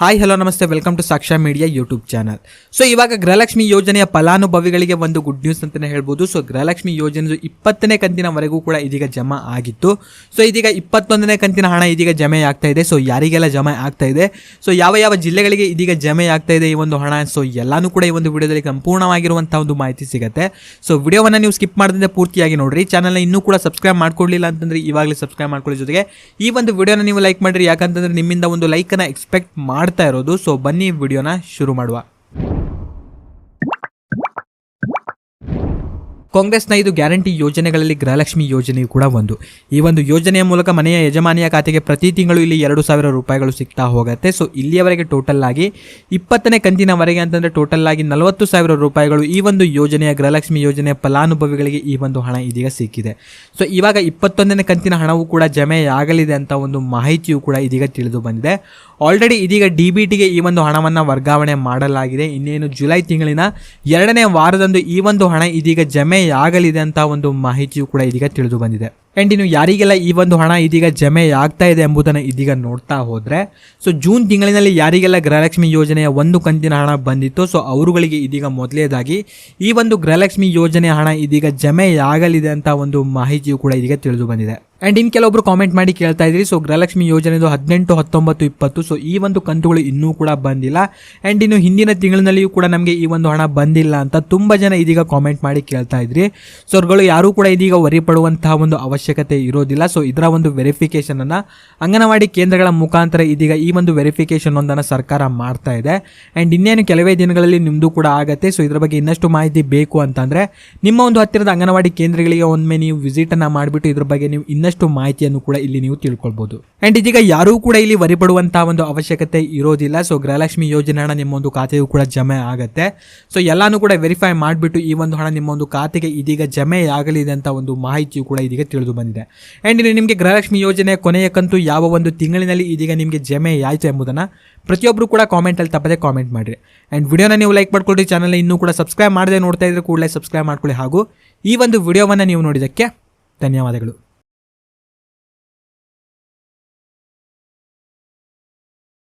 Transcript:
Hi hello ನಮಸ್ತೆ. Welcome to Saksha media YouTube channel so ಇವಾಗ ಗೃಹಲಕ್ಷ್ಮಿ ಯೋಜನೆಯ ಫಲಾನುಭವಿಗಳಿಗೆ ಒಂದು ಗುಡ್ ನ್ಯೂಸ್ ಅಂತಲೇ ಹೇಳ್ಬೋದು. ಸೊ ಗೃಹಲಕ್ಷ್ಮಿ ಯೋಜನೆ ಇಪ್ಪತ್ತನೇ ಕಂತಿನವರೆಗೂ ಕೂಡ ಇದೀಗ ಜಮಾ ಆಗಿತ್ತು. ಸೊ ಇದೀಗ ಇಪ್ಪತ್ತೊಂದನೇ ಕಂತಿನ ಹಣ ಇದೀಗ ಜಮೆ ಆಗ್ತಾ ಇದೆ. ಸೊ ಯಾರಿಗೆಲ್ಲ ಜಮೆ ಆಗ್ತಾ ಇದೆ? ಸೊ ಯಾವ ಯಾವ ಜಿಲ್ಲೆಗಳಿಗೆ ಇದೀಗ ಜಮೆ ಆಗ್ತಾ ಇದೆ ಈ ಒಂದು ಹಣ? ಸೊ ಎಲ್ಲಾನು ಕೂಡ ಈ ಒಂದು ವಿಡಿಯೋದಲ್ಲಿ ಸಂಪೂರ್ಣವಾಗಿರುವಂಥ ಒಂದು ಮಾಹಿತಿ ಸಿಗುತ್ತೆ. ಸೊ ವಿಡಿಯೋವನ್ನು ನೀವು ಸ್ಕಿಪ್ ಮಾಡಿದ್ರೆ ಪೂರ್ತಿಯಾಗಿ ನೋಡಿರಿ. ಚಾನಲ್ನ ಇನ್ನೂ ಕೂಡ ಸಬ್ಸ್ಕ್ರೈಬ್ ಮಾಡ್ಕೊಳ್ಳಿಲ್ಲ ಅಂತಂದ್ರೆ ಇವಾಗಲೇ ಸಬ್ಸ್ಕ್ರೈಬ್ ಮಾಡ್ಕೊಳ್ಳಿ ಜೊತೆಗೆ. ಈ ಒಂದು ವಿಡಿಯೋನ ನೀವು ಲೈಕ್ ಮಾಡಿರಿ. ಯಾಕಂತಂದರೆ ನಿಮ್ಮಿಂದ ಒಂದು ಲೈಕನ್ನು ಎಕ್ಸ್ಪೆಕ್ಟ್ ಮಾಡ್ತಾ ಇರೋದು. ಸೊ ಬನ್ನಿ ವಿಡಿಯೋನ ಶುರು ಮಾಡುವ. ಕಾಂಗ್ರೆಸ್ನ ಇದು ಗ್ಯಾರಂಟಿ ಯೋಜನೆಗಳಲ್ಲಿ ಗೃಹಲಕ್ಷ್ಮಿ ಯೋಜನೆಯು ಕೂಡ ಒಂದು. ಈ ಒಂದು ಯೋಜನೆಯ ಮೂಲಕ ಮನೆಯ ಯಜಮಾನಿಯ ಖಾತೆಗೆ ಪ್ರತಿ ತಿಂಗಳು ಇಲ್ಲಿ ಎರಡು ಸಾವಿರ ರೂಪಾಯಿಗಳು ಸಿಗ್ತಾ ಹೋಗುತ್ತೆ. ಸೊ ಇಲ್ಲಿಯವರೆಗೆ ಟೋಟಲ್ ಆಗಿ ಇಪ್ಪತ್ತನೇ ಕಂತಿನವರೆಗೆ ಅಂತಂದರೆ ಟೋಟಲ್ ಆಗಿ ನಲವತ್ತು ಸಾವಿರ ರೂಪಾಯಿಗಳು ಈ ಒಂದು ಯೋಜನೆಯ ಗೃಹಲಕ್ಷ್ಮಿ ಯೋಜನೆಯ ಫಲಾನುಭವಿಗಳಿಗೆ ಈ ಒಂದು ಹಣ ಇದೀಗ ಸಿಕ್ಕಿದೆ. ಸೊ ಇವಾಗ ಇಪ್ಪತ್ತೊಂದನೇ ಕಂತಿನ ಹಣವು ಕೂಡ ಜಮೆಯಾಗಲಿದೆ ಅಂತ ಒಂದು ಮಾಹಿತಿಯು ಕೂಡ ಇದೀಗ ತಿಳಿದು ಬಂದಿದೆ. ಆಲ್ರೆಡಿ ಇದೀಗ ಡಿ ಬಿ ಟಿಗೆ ಈ ಒಂದು ಹಣವನ್ನು ವರ್ಗಾವಣೆ ಮಾಡಲಾಗಿದೆ. ಇನ್ನೇನು ಜುಲೈ ತಿಂಗಳಿನ ಎರಡನೇ ವಾರದಂದು ಈ ಒಂದು ಹಣ ಇದೀಗ ಜಮೆಯಾಗಲಿದೆ ಅಂತ ಒಂದು ಮಾಹಿತಿಯು ಕೂಡ ಇದೀಗ ತಿಳಿದು ಬಂದಿದೆ. ಆ್ಯಂಡ್ ಇನ್ನು ಯಾರಿಗೆಲ್ಲ ಈ ಒಂದು ಹಣ ಇದೀಗ ಜಮೆ ಆಗ್ತಾ ಇದೆ ಎಂಬುದನ್ನು ಇದೀಗ ನೋಡ್ತಾ ಹೋದರೆ ಸೊ ಜೂನ್ ತಿಂಗಳಿನಲ್ಲಿ ಯಾರಿಗೆಲ್ಲ ಗೃಹಲಕ್ಷ್ಮಿ ಯೋಜನೆಯ ಒಂದು ಕಂತಿನ ಹಣ ಬಂದಿತ್ತು ಸೊ ಅವರುಗಳಿಗೆ ಇದೀಗ ಮೊದಲೇದಾಗಿ ಈ ಒಂದು ಗೃಹಲಕ್ಷ್ಮಿ ಯೋಜನೆಯ ಹಣ ಇದೀಗ ಜಮೆಯಾಗಲಿದೆ ಅಂತ ಒಂದು ಮಾಹಿತಿಯು ಕೂಡ ಇದೀಗ ತಿಳಿದು ಬಂದಿದೆ. ಆ್ಯಂಡ್ ಇನ್ನು ಕೆಲವೊಬ್ರು ಕಾಮೆಂಟ್ ಮಾಡಿ ಕೇಳ್ತಾ ಇದ್ರಿ ಸೊ ಗೃಹಲಕ್ಷ್ಮಿ ಯೋಜನೆದು ಹದಿನೆಂಟು, ಹತ್ತೊಂಬತ್ತು, ಇಪ್ಪತ್ತು ಸೊ ಈ ಒಂದು ಕಂತುಗಳು ಇನ್ನೂ ಕೂಡ ಬಂದಿಲ್ಲ. ಆ್ಯಂಡ್ ಇನ್ನು ಹಿಂದಿನ ತಿಂಗಳಿನಲ್ಲಿಯೂ ಕೂಡ ನಮಗೆ ಈ ಒಂದು ಹಣ ಬಂದಿಲ್ಲ ಅಂತ ತುಂಬ ಜನ ಇದೀಗ ಕಾಮೆಂಟ್ ಮಾಡಿ ಕೇಳ್ತಾ ಇದ್ರಿ. ಸೊ ಅವ್ರುಗಳು ಯಾರೂ ಕೂಡ ಇದೀಗ ವರಿ ಪಡುವಂತಹ ಒಂದು ಅವಶ್ಯಕತೆ ಇರೋದಿಲ್ಲ. ಸೊ ಇದರ ಒಂದು ವೆರಿಫಿಕೇಷನನ್ನು ಅಂಗನವಾಡಿ ಕೇಂದ್ರಗಳ ಮುಖಾಂತರ ಇದೀಗ ಈ ಒಂದು ವೆರಿಫಿಕೇಶನ್ ಒಂದನ್ನು ಸರ್ಕಾರ ಮಾಡ್ತಾ ಇದೆ. ಆ್ಯಂಡ್ ಇನ್ನೇನು ಕೆಲವೇ ದಿನಗಳಲ್ಲಿ ನಿಮ್ಮದು ಕೂಡ ಆಗುತ್ತೆ. ಸೊ ಇದರ ಬಗ್ಗೆ ಇನ್ನಷ್ಟು ಮಾಹಿತಿ ಬೇಕು ಅಂತಂದರೆ, ನಿಮ್ಮ ಒಂದು ಹತ್ತಿರದ ಅಂಗನವಾಡಿ ಕೇಂದ್ರಗಳಿಗೆ ಒಮ್ಮೆ ನೀವು ವಿಸಿಟನ್ನು ಮಾಡಿಬಿಟ್ಟು ಇದ್ರ ಬಗ್ಗೆ ನೀವು ಇನ್ನಷ್ಟು ಮಾಹಿತಿಯನ್ನು ಕೂಡ ಇಲ್ಲಿ ನೀವು ತಿಳ್ಕೊಳ್ಬಹುದು ಅಂಡ್ ಇದೀಗ ಯಾರೂ ಕೂಡ ಇಲ್ಲಿ ವರಿಪಡುವಂತ ಒಂದು ಅವಶ್ಯಕತೆ ಇರೋದಿಲ್ಲ. ಸೊ ಗೃಹಲಕ್ಷ್ಮಿ ಯೋಜನೆ ಹಣ ನಿಮ್ಮ ಒಂದು ಖಾತೆಯು ಕೂಡ ಜಮೆ ಆಗುತ್ತೆ. ಸೊ ಎಲ್ಲಾನು ಕೂಡ ವೆರಿಫೈ ಮಾಡಿಬಿಟ್ಟು ಈ ಒಂದು ಹಣ ನಿಮ್ಮ ಒಂದು ಖಾತೆಗೆ ಇದೀಗ ಜಮೆ ಆಗಲಿದೆ ಅಂತ ಒಂದು ಮಾಹಿತಿಯು ಕೂಡ ಇದೀಗ ತಿಳಿದು ಬಂದಿದೆ. ಅಂಡ್ ನಿಮಗೆ ಗೃಹಲಕ್ಷ್ಮಿ ಯೋಜನೆ ಕೊನೆಯ ಕಂತು ಯಾವ ಒಂದು ತಿಂಗಳಿನಲ್ಲಿ ಇದೀಗ ನಿಮಗೆ ಜಮೆ ಆಯಿತು ಎಂಬುದನ್ನು ಪ್ರತಿಯೊಬ್ಬರು ಕೂಡ ಕಾಮೆಂಟಲ್ಲಿ ತಪ್ಪದೆ ಕಾಮೆಂಟ್ ಮಾಡಿರಿ. ಆ್ಯಂಡ್ ವಿಡಿಯೋನ ನೀವು ಲೈಕ್ ಮಾಡ್ಕೊಳ್ಳಿ ಚಾನಲ್ ಇನ್ನೂ ಕೂಡ ಸಬ್ಸ್ಕ್ರೈಬ್ ಮಾಡದೆ ನೋಡ್ತಾ ಇದ್ರೆ ಕೂಡಲೇ ಸಬ್ಸ್ಕ್ರೈಬ್ ಮಾಡ್ಕೊಳ್ಳಿ. ಹಾಗೂ ಈ ಒಂದು ವಿಡಿಯೋವನ್ನು ನೀವು ನೋಡಿದ್ದಕ್ಕೆ ಧನ್ಯವಾದಗಳು.